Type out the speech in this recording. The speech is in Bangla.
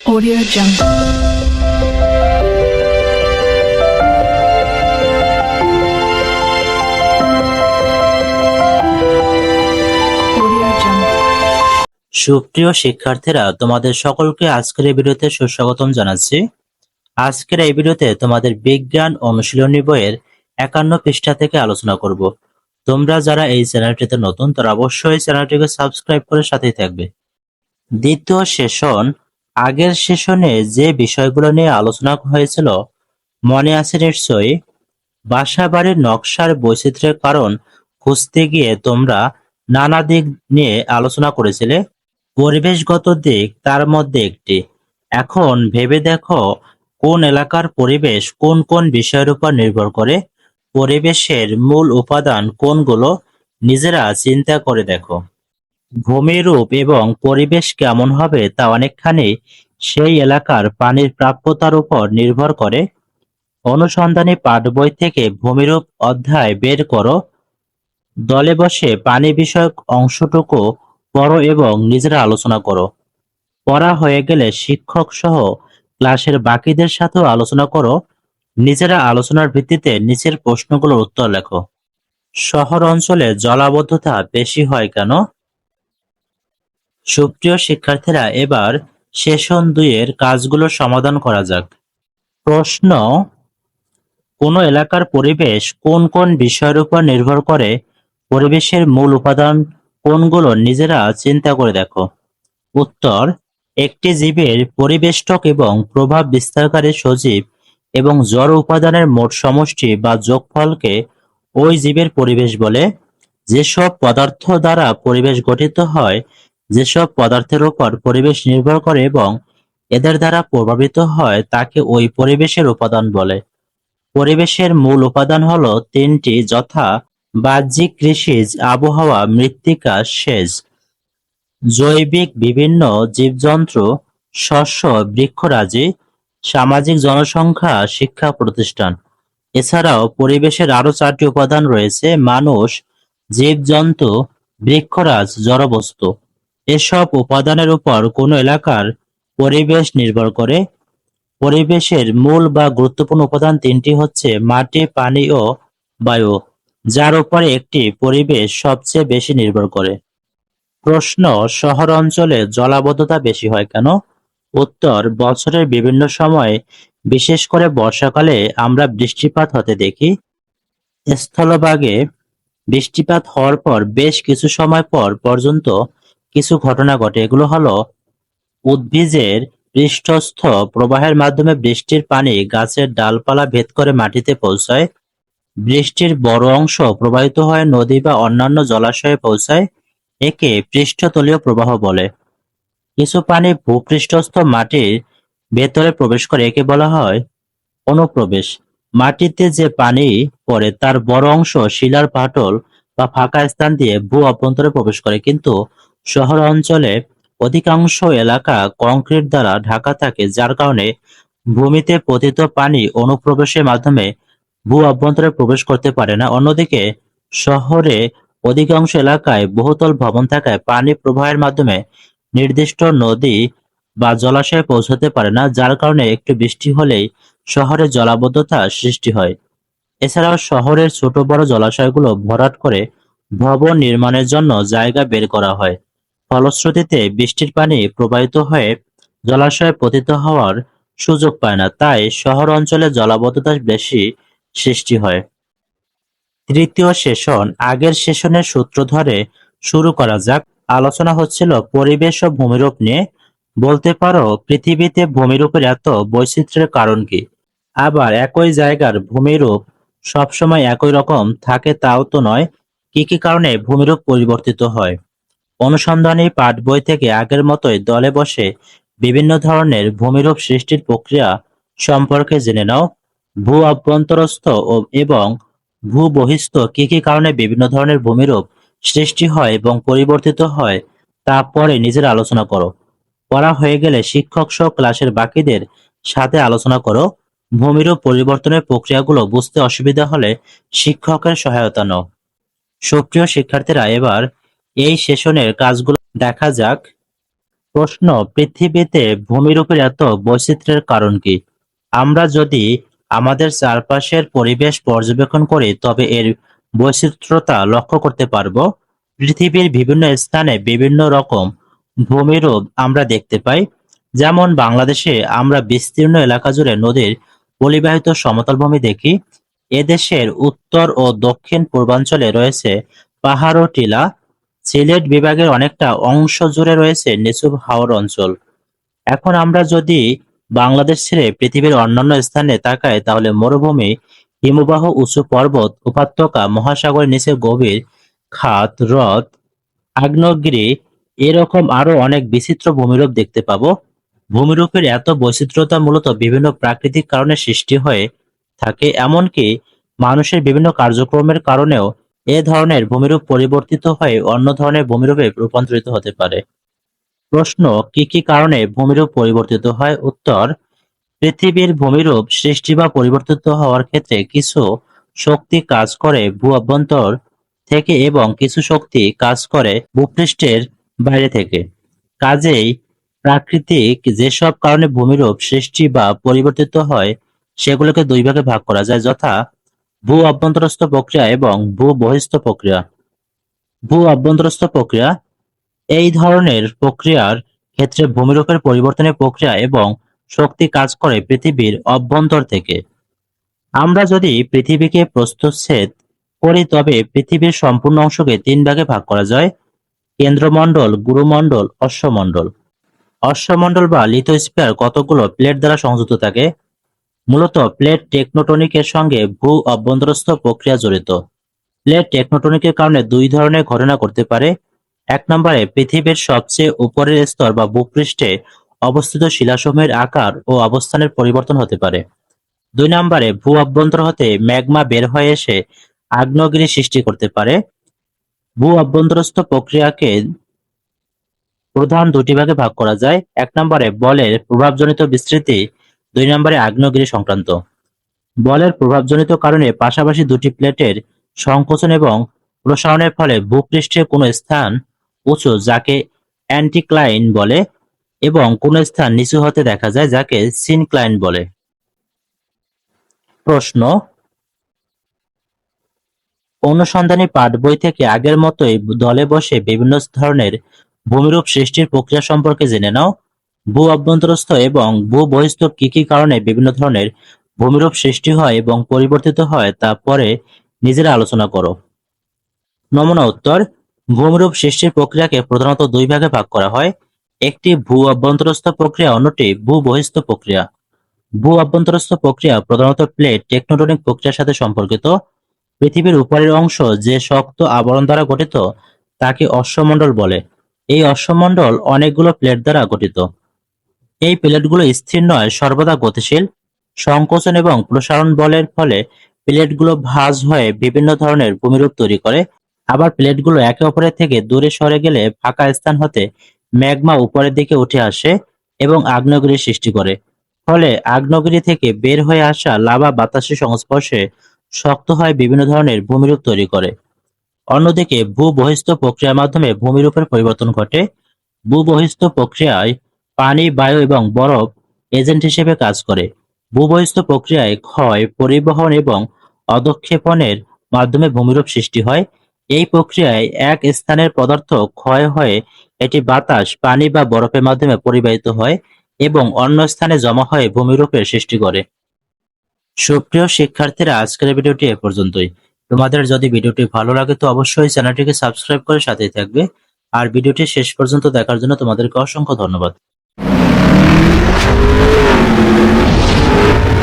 Audio Jungle. সুপ্রিয় শিক্ষার্থীরা, তোমাদের সকলকে আজকের এই ভিডিওতে সুস্বাগতম জানাচ্ছি। আজকের এই ভিডিওতে তোমাদের বিজ্ঞান অনুশীলনী বইয়ের একান্ন পৃষ্ঠা থেকে আলোচনা করব। তোমরা যারা এই চ্যানেলটিতে নতুন, তারা অবশ্যই চ্যানেলটিকে সাবস্ক্রাইব করে সাথেই থাকবে। দ্বিতীয় সেশন আগের সেশনে যে বিষয়গুলো নিয়ে আলোচনা হয়েছিল, মনে আছে নিশ্চয়ই? বাসা বাড়ির নকশার বৈচিত্র্যের কারণ খুঁজতে গিয়ে তোমরা নানা দিক নিয়ে আলোচনা করেছিলে। পরিবেশগত দিক তার মধ্যে একটি। এখন ভেবে দেখো কোন এলাকার পরিবেশ কোন কোন বিষয়ের উপর নির্ভর করে, পরিবেশের মূল উপাদান কোনগুলো নিজেরা চিন্তা করে দেখো। ভূমিরূপ এবং পরিবেশ কেমন হবে তা অনেকখানি সেই এলাকার পানির প্রাপ্যতার উপর নির্ভর করে। অনুসন্ধানী পাঠ বই থেকে ভূমিরূপ অধ্যায় বের করো। দলে বসে পানি বিষয়ক অংশটুকু পড়ো এবং নিজেরা আলোচনা করো। পড়া হয়ে গেলে শিক্ষক সহ ক্লাসের বাকিদের সাথেও আলোচনা করো। নিজেরা আলোচনার ভিত্তিতে নিচের প্রশ্নগুলোর উত্তর লেখো। শহর অঞ্চলে জলাবদ্ধতা বেশি হয় কেন? সুপ্রিয় শিক্ষার্থীরা, এবার সেশন দুইয়ের কাজগুলো সমাধান করা যাক। প্রশ্ন, কোন এলাকার পরিবেশ কোন কোন বিষয়ের উপর নির্ভর করে? পরিবেশের মূল উপাদান কোনগুলো নিজেরা চিন্তা করে দেখো। উত্তর, একটি জীবের পরিবেষ্টক এবং প্রভাব বিস্তারকারী সজীব এবং জড় উপাদানের মোট সমষ্টি বা যোগফলকে ওই জীবের পরিবেশ বলে। যেসব পদার্থ দ্বারা পরিবেশ গঠিত হয় যেসব পদার্থের উপর পরিবেশ নির্ভর করে এবং এদের দ্বারা প্রভাবিত হয়, তাকে ওই পরিবেশের উপাদান বলে। পরিবেশের মূল উপাদান হলো তিনটি যথা বাহ্যিক কৃষিজ, আবহাওয়া, মৃত্তিকা, সেচ। জৈবিক বিভিন্ন জীবজন্তু শস্য, বৃক্ষরাজি, সামাজিক জনসংখ্যা, শিক্ষা প্রতিষ্ঠান। এছাড়াও পরিবেশের আরও চারটি উপাদান রয়েছে, মানুষ, জীবজন্তু, বৃক্ষরাজ, জড়বস্তু। এসব উপাদানের উপর কোনো এলাকার পরিবেশ নির্ভর করে। পরিবেশের মূল বা গুরুত্বপূর্ণ উপাদান তিনটি হচ্ছে মাটি, পানি ও বায়ু, যার উপরে একটি পরিবেশ সবচেয়ে বেশি নির্ভর করে। প্রশ্ন, শহর অঞ্চলে জলাবদ্ধতা বেশি হয় কেন? উত্তর, বছরের বিভিন্ন সময়ে, বিশেষ করে বর্ষাকালে, আমরা বৃষ্টিপাত হতে দেখি। স্থলভাগে বৃষ্টিপাত হওয়ার পর বেশ কিছু সময় পর পর্যন্ত কিছু ঘটনা ঘটে। এগুলো হলো উদ্ভিদের পৃষ্ঠস্থ প্রবাহের মাধ্যমে বৃষ্টির পানি গাছের ডালপালা ভেদ করে মাটিতে পৌঁছায়। বৃষ্টির বড় অংশ প্রবাহিত হয়ে নদী বা অন্যান্য জলাশয়ে পৌঁছায়। একে পৃষ্ঠতলীয় প্রবাহ বলে। কিছু পানি ভূপৃষ্ঠস্থ মাটির ভেতরে প্রবেশ করে, একে বলা হয় অনুপ্রবেশ। মাটিতে যে পানি পড়ে, তার বড় অংশ শিলার পাটল বা ফাঁকা স্থান দিয়ে ভূ অভ্যন্তরে প্রবেশ করে। কিন্তু শহর অঞ্চলে অধিকাংশ এলাকা কংক্রিট দ্বারা ঢাকা থাকে, যার কারণে ভূমিতে পতিত পানি অনুপ্রবেশের মাধ্যমে ভূ অভ্যন্তরে প্রবেশ করতে পারে না। অন্যদিকে, শহরে অধিকাংশ এলাকায় বহুতল ভবন থাকায় পানি প্রবাহের মাধ্যমে নির্দিষ্ট নদী বা জলাশয়ে পৌঁছাতে পারে না, যার কারণে একটু বৃষ্টি হলেই শহরে জলাবদ্ধতা সৃষ্টি হয়। এছাড়াও শহরের ছোট বড় জলাশয়গুলো ভরাট করে ভবন নির্মাণের জন্য জায়গা বের করা হয়। ফলশ্রুতিতে বৃষ্টির পানি প্রবাহিত হয়ে জলাশয়ে পতিত হওয়ার সুযোগ পায় না, তাই শহর অঞ্চলে জলাবদ্ধতা বেশি সৃষ্টি হয়। তৃতীয় সেশন, আগের সেশনের সূত্র ধরে শুরু করা যাক। আলোচনা হচ্ছিল পরিবেশ ও ভূমিরূপ নিয়ে। বলতে পারো, পৃথিবীতে ভূমিরূপের এত বৈচিত্র্যের কারণ কি? আবার একই জায়গার ভূমিরূপ সবসময় একই রকম থাকে, তাও তো নয়। কি কি কারণে ভূমিরূপ পরিবর্তিত হয়? অনুসন্ধানী পাঠ বই থেকে আগের মতোই দলে বসে বিভিন্ন ধরনের ভূমিরূপ সৃষ্টির প্রক্রিয়া সম্পর্কে জেনে নাও। ভূ অভ্যন্তরস্থ এবং ভূ বহিস্থ কি কি কারণে বিভিন্ন ধরনের ভূমিরূপ সৃষ্টি হয় এবং পরিবর্তিত হয় তা পরে নিজের আলোচনা করো। পড়া হয়ে গেলে শিক্ষক সহ ক্লাসের বাকিদের সাথে আলোচনা করো। ভূমিরূপ পরিবর্তনের প্রক্রিয়াগুলো বুঝতে অসুবিধা হলে শিক্ষকের সহায়তা নাও। সুপ্রিয় শিক্ষার্থীরা, এবার এই সেশনের কাজগুলো দেখা যাক। প্রশ্ন, পৃথিবীতে ভূমিরূপের এত বৈচিত্র্যের কারণ কি? আমরা যদি আমাদের চারপাশের পরিবেশ পর্যবেক্ষণ করি, তবে এর বৈচিত্র্যতা লক্ষ্য করতে পারব। পৃথিবীর বিভিন্ন স্থানে বিভিন্ন রকম ভূমিরূপ আমরা দেখতে পাই। যেমন বাংলাদেশে আমরা বিস্তীর্ণ এলাকা জুড়ে নদীর পরিবাহিত সমতল ভূমি দেখি। এদেশের উত্তর ও দক্ষিণ পূর্বাঞ্চলে রয়েছে পাহাড় ও টিলা। সিলেট বিভাগের অনেকটা অংশ জুড়ে রয়েছে নিচু হাওর অঞ্চল। এখন আমরা যদি বাংলাদেশ ছেড়ে পৃথিবীর অন্যান্য স্থানে তাকাই, তাহলে মরুভূমি, হিমবাহ, উঁচু পর্বত, উপত্যকা মহাসাগরের নিচে গভীর খাত, হ্রদ, আগ্নেয়গিরি, এরকম আরও অনেক বিচিত্র ভূমিরূপ দেখতে পাবো। ভূমিরূপের এত বৈচিত্র্যতা মূলত বিভিন্ন প্রাকৃতিক কারণে সৃষ্টি হয়ে থাকে, এমনকি মানুষের বিভিন্ন কার্যক্রমের কারণেও এ ধরনের ভূমিরূপ পরিবর্তিত হয়ে অন্য ধরনের ভূমিরূপে রূপান্তরিত হতে পারে। প্রশ্ন, কি কি কারণে ভূমিরূপ পরিবর্তিত হয়? উত্তর, পৃথিবীর ভূমিরূপ সৃষ্টি বা পরিবর্তিত হওয়ার ক্ষেত্রে কিছু শক্তি কাজ করে ভূ অভ্যন্তর থেকে এবং কিছু শক্তি কাজ করে ভূপৃষ্ঠের বাইরে থেকে। কাজেই প্রাকৃতিক যেসব কারণে ভূমিরূপ সৃষ্টি বা পরিবর্তিত হয়, সেগুলোকে দুই ভাগে ভাগ করা যায়, যথা ভূ অভ্যন্তরস্থ প্রক্রিয়া এবং ভূ বহিস্থ প্রক্রিয়া। ভূ অভ্যন্তরস্থ প্রক্রিয়া, এই ধরনের প্রক্রিয়ার ক্ষেত্রে ভূমিরূপের পরিবর্তনের প্রক্রিয়া এবং শক্তি কাজ করে পৃথিবীর অভ্যন্তর থেকে। আমরা যদি পৃথিবীকে প্রস্তুচ্ছেদ করি, তবে পৃথিবীর সম্পূর্ণ অংশকে তিন ভাগে ভাগ করা যায়। কেন্দ্রমণ্ডল, গুরুমণ্ডল, অশ্বমণ্ডল। অশ্বমণ্ডল বা লিথোস্ফিয়ার কতগুলো প্লেট দ্বারা সংযুক্ত থাকে? মূলত প্লেট টেকনোটনিকের সঙ্গে ভূ অভ্যন্তরস্থ প্রক্রিয়া জড়িত। প্লেট টেকনোটনিকের কারণে দুই ধরনের ঘটনা করতে পারে। এক নম্বরে, পৃথিবীর সবচেয়ে উপরের স্তর বা ভূপৃষ্ঠে অবস্থিত শিলাসমূহের আকার ও অবস্থানের পরিবর্তন হতে পারে। দুই নম্বরে, ভূ অভ্যন্তর হতে ম্যাগমা বের হয়ে এসে আগ্নেয়গিরি সৃষ্টি করতে পারে। ভূ অভ্যন্তরস্থ প্রক্রিয়াকে প্রধান দুটি ভাগে ভাগ করা যায়। এক নম্বরে, বলের প্রভাবজনিত বিস্তৃতি দুই নম্বরে আগ্নেয়গিরি সংক্রান্ত। বলের প্রভাবজনিত কারণে পাশাপাশি দুটি প্লেটের সংকোচন এবং প্রসারণের ফলে ভূপৃষ্ঠের কোনো স্থান উঁচু যাকে অ্যান্টিক্লাইন বলে এবং কোনো স্থান নিচু হতে দেখা যায় যাকে সিনক্লাইন বলে। প্রশ্ন, অনুসন্ধানী পাঠ বই থেকে আগের মতোই দলে বসে বিভিন্ন ধরনের ভূমিরূপ সৃষ্টির প্রক্রিয়া সম্পর্কে জেনে নাও। ভূ অভ্যন্তরস্থ এবং ভূ বহিস্থ কি কি কারণে বিভিন্ন ধরনের ভূমিরূপ সৃষ্টি হয় এবং পরিবর্তিত হয় তা পরে নিজেরা আলোচনা করো। নমুনা উত্তর, ভূমিরূপ সৃষ্টির প্রক্রিয়াকে প্রধানত দুই ভাগে ভাগ করা হয়। একটি ভূ অভ্যন্তরস্থ প্রক্রিয়া, অন্যটি ভূ বহিস্থ প্রক্রিয়া। ভূ অভ্যন্তরস্থ প্রক্রিয়া প্রধানত প্লেট টেকটোনিক প্রক্রিয়ার সাথে সম্পর্কিত। পৃথিবীর উপরের অংশ যে শক্ত আবরণ দ্বারা গঠিত, তাকে অশ্বমণ্ডল বলে। এই অশ্বমণ্ডল অনেকগুলো প্লেট দ্বারা গঠিত। এই প্লেটগুলো স্থির নয়, সর্বদা গতিশীল। সংকোচন এবং প্রসারণ বলের ফলে প্লেটগুলো ভাঁজ হয়ে বিভিন্ন ধরনের ভূমিরূপ তৈরি করে। আবার প্লেটগুলো একে অপরের থেকে দূরে সরে গেলে ফাঁকা স্থান হতে ম্যাগমা উপরের দিকে উঠে আসে এবং আগ্নেয়গিরি সৃষ্টি করে। ফলে আগ্নেয়গিরি থেকে বের হয়ে আসা লাভা বাতাসের সংস্পর্শে শক্ত হয় বিভিন্ন ধরনের ভূমিরূপ তৈরি করে। অন্যদিকে ভূ বহিস্থ প্রক্রিয়ার মাধ্যমে ভূমিরূপের পরিবর্তন ঘটে। ভূ বহিস্থ প্রক্রিয়ায় পানি, বায়ু এবং বরফ এজেন্ট হিসেবে কাজ করে। ভূবহিস্থ প্রক্রিয়ায় ক্ষয়, পরিবহন এবং অধক্ষেপণের মাধ্যমে ভূমিরূপ সৃষ্টি হয়। এই প্রক্রিয়ায় এক স্থানের পদার্থ ক্ষয় হয়ে এটি বাতাস, পানি বা বরফের মাধ্যমে পরিবাহিত হয় এবং অন্য স্থানে জমা হয়ে ভূমিরূপের সৃষ্টি করে। সুপ্রিয় শিক্ষার্থীরা, আজকের ভিডিওটি এ পর্যন্তই। তোমাদের যদি ভিডিওটি ভালো লাগে তো অবশ্যই চ্যানেলটিকে সাবস্ক্রাইব করে সাথেই থাকবে। আর ভিডিওটি শেষ পর্যন্ত দেখার জন্য তোমাদেরকে অসংখ্য ধন্যবাদ। Thank you.